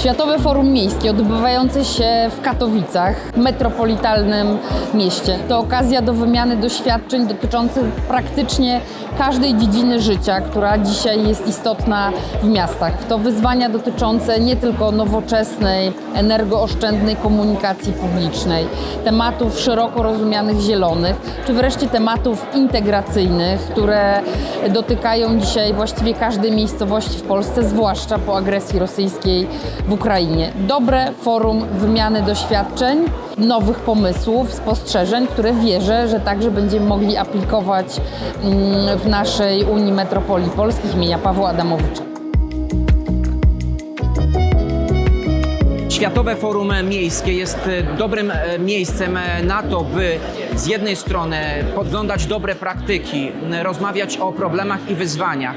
Światowe Forum Miejskie odbywające się w Katowicach, metropolitalnym mieście. To okazja do wymiany doświadczeń dotyczących praktycznie każdej dziedziny życia, która dzisiaj jest istotna w miastach. To wyzwania dotyczące nie tylko nowoczesnej, energooszczędnej komunikacji publicznej, tematów szeroko rozumianych zielonych, czy wreszcie tematów integracyjnych, które dotykają dzisiaj właściwie każdej miejscowości w Polsce, zwłaszcza po agresji rosyjskiej w Ukrainie. Dobre forum wymiany doświadczeń, nowych pomysłów, spostrzeżeń, które wierzę, że także będziemy mogli aplikować mm, w naszej Unii Metropolii Polskich imienia Pawła Adamowicza. Światowe Forum Miejskie jest e, dobrym e, miejscem e, na to, by z jednej strony podglądać dobre praktyki, rozmawiać o problemach i wyzwaniach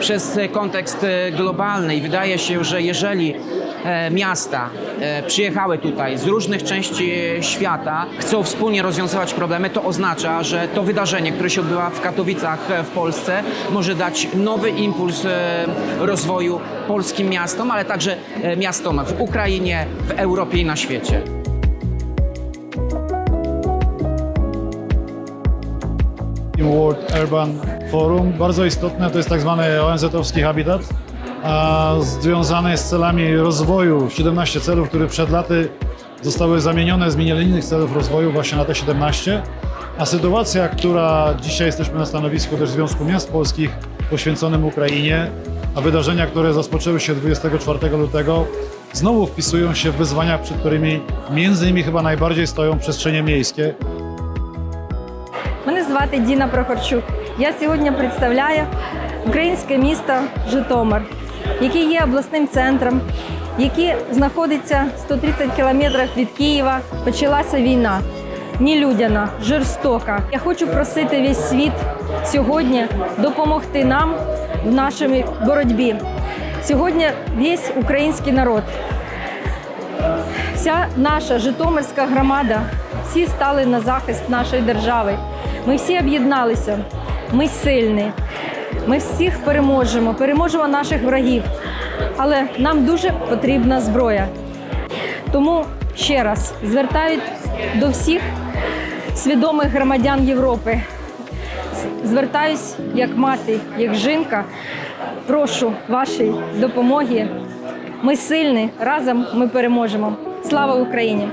przez kontekst globalny. I wydaje się, że jeżeli miasta e, przyjechały tutaj z różnych części świata, chcą wspólnie rozwiązywać problemy, to oznacza, że to wydarzenie, które się odbywa w Katowicach e, w Polsce, może dać nowy impuls e, rozwoju polskim miastom, ale także e, miastom w Ukrainie, w Europie i na świecie. World Urban Forum. Bardzo istotne to jest tak zwany ONZ-owski habitat, a związany jest z celami rozwoju. 17 celów, które przed laty zostały zamienione z innych celów rozwoju właśnie na te 17. A sytuacja, która dzisiaj jesteśmy na stanowisku też Związku Miast Polskich poświęconym Ukrainie, a wydarzenia, które rozpoczęły się 24 lutego, znowu wpisują się w wyzwania, przed którymi między innymi chyba najbardziej stoją przestrzenie miejskie, Мене звати Діна Прохорчук. Я сьогодні представляю українське місто Житомир, Яке є обласним центром, яке знаходиться 130 кілометрів від Києва. Почалася війна. Нелюдяна, жорстока. Я хочу просити весь світ сьогодні допомогти нам в нашій боротьбі. Сьогодні весь український народ вся наша Житомирська громада, всі стали на захист нашої держави. Ми всі об'єдналися. Ми сильні. Ми всіх переможемо, переможемо наших врагів. Але нам дуже потрібна зброя. Тому ще раз звертаюсь до всіх свідомих громадян Європи. Звертаюсь як мати, як жінка. Прошу вашої допомоги. Ми сильні, разом ми переможемо. Слава Україні!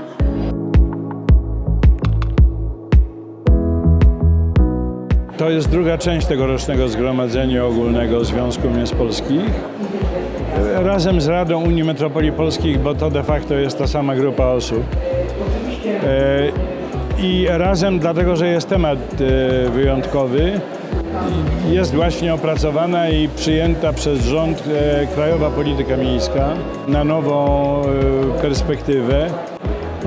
To jest druga część tegorocznego Zgromadzenia Ogólnego Związku Miast Polskich. Razem z Radą Unii Metropolii Polskich, bo to de facto jest ta sama grupa osób. E, I razem dlatego, że jest temat e, wyjątkowy, jest właśnie opracowana i przyjęta przez rząd e, Krajowa Polityka Miejska na nową perspektywę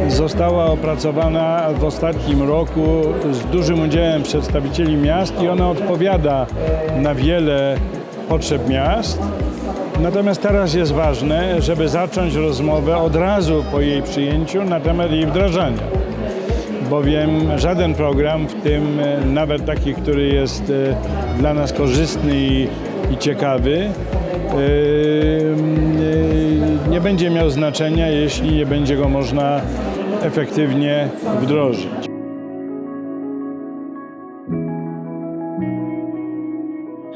została opracowana w ostatnim roku z dużym udziałem przedstawicieli miast i ona odpowiada na wiele potrzeb miast. Natomiast teraz jest ważne, żeby zacząć rozmowę od razu po jej przyjęciu na temat jej wdrażania. Bowiem żaden program, w tym e, nawet taki, który jest e, dla nas korzystny i, i ciekawy, nie będzie miał znaczenia, jeśli nie będzie go można efektywnie wdrożyć.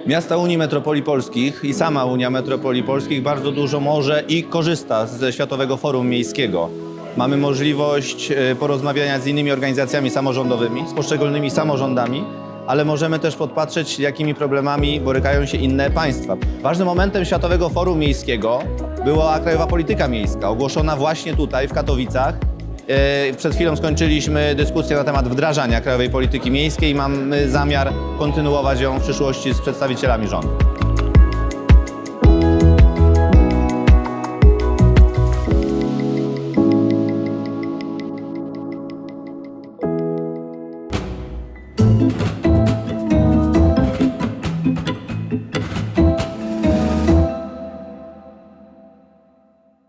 Miasta Unii Metropolii Polskich i sama Unia Metropolii Polskich bardzo dużo może i korzysta ze Światowego Forum Miejskiego. Mamy możliwość e, porozmawiania z innymi organizacjami samorządowymi, z poszczególnymi samorządami, ale możemy też podpatrzeć, jakimi problemami borykają się inne państwa. Ważnym momentem Światowego Forum Miejskiego była Krajowa Polityka Miejska, ogłoszona właśnie tutaj w Katowicach. E, Przed chwilą skończyliśmy dyskusję na temat wdrażania Krajowej Polityki Miejskiej mamy zamiar kontynuować ją w przyszłości z przedstawicielami rządu.